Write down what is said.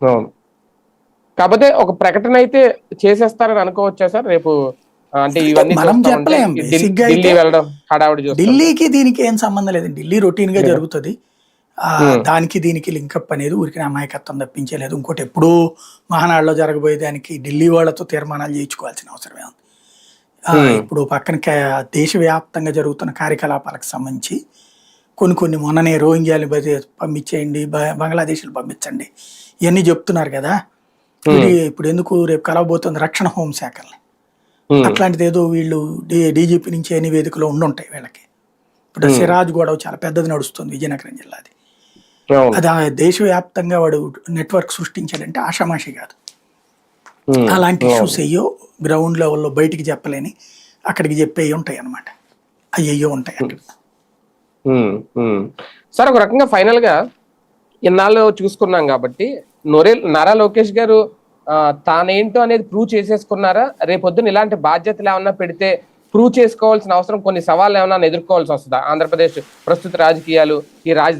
అవును కాకపోతే ఒక ప్రకటన అయితే చేసేస్తారని అనుకోవచ్చా సార్ రేపు అంటే ఇవన్నీ మనం చెప్పలేం. ఢిల్లీ- వెళ్ళడం హడావుడి ఢిల్లీకి దీనికి ఏం సంబంధం లేదు ఢిల్లీ రొటీన్గా? జరుగుతుంది ఆ. దానికి దీనికి లింకప్ అనేది ఊరికి అమాయకత్వం తప్పించలేదు ఇంకోటి ఎప్పుడూ మహానాడులో జరగబోయే దానికి ఢిల్లీ వాళ్ళతో తీర్మానాలు చేయించుకోవాల్సిన అవసరమే ఉంది. ఇప్పుడు పక్కన దేశవ్యాప్తంగా జరుగుతున్న కార్యకలాపాలకు సంబంధించి కొన్ని కొన్ని మొన్ననే రోహింగ్యాలు పంపించేయండి బంగ్లాదేశ్లు పంపించండి. ఇవన్నీ చెప్తున్నారు కదా. ఇది ఇప్పుడు ఎందుకు రేపు కలవబోతుంది రక్షణ హోంశాఖల్ని అట్లాంటిది ఏదో వీళ్ళు డీజీపీ నుంచి ఎన్ని వేదికలో ఉండుంటాయి వీళ్ళకి. ఇప్పుడు. సిరాజ్ గొడవ చాలా పెద్దది నడుస్తుంది విజయనగరం జిల్లాది. అది ఆ దేశవ్యాప్తంగా వాడు నెట్వర్క్ సృష్టించాడంటే ఆషామాషి కాదు. అలాంటి. ఇష్యూస్ అయ్యో గ్రౌండ్ లెవెల్లో బయటికి చెప్పలేని అక్కడికి చెప్పేవి ఉంటాయి అనమాట అయ్యో ఉంటాయి అక్కడ. సార్ ఒక రకంగా ఫైనల్గా ఇన్నాళ్ళు చూసుకున్నాం కాబట్టి నొరే నారా లోకేష్ గారు తానేంటో అనేది ప్రూవ్ చేసేసుకున్నారా? రేపొద్దున ఇలాంటి బాధ్యతలు ఏమన్నా పెడితే ప్రూవ్ చేసుకోవాల్సిన అవసరం కొన్ని సవాళ్ళు ఏమైనా ఎదుర్కోవాల్సి వస్తుందా? ఆంధ్రప్రదేశ్ ప్రస్తుత రాజకీయాలు ఈ రాజధాని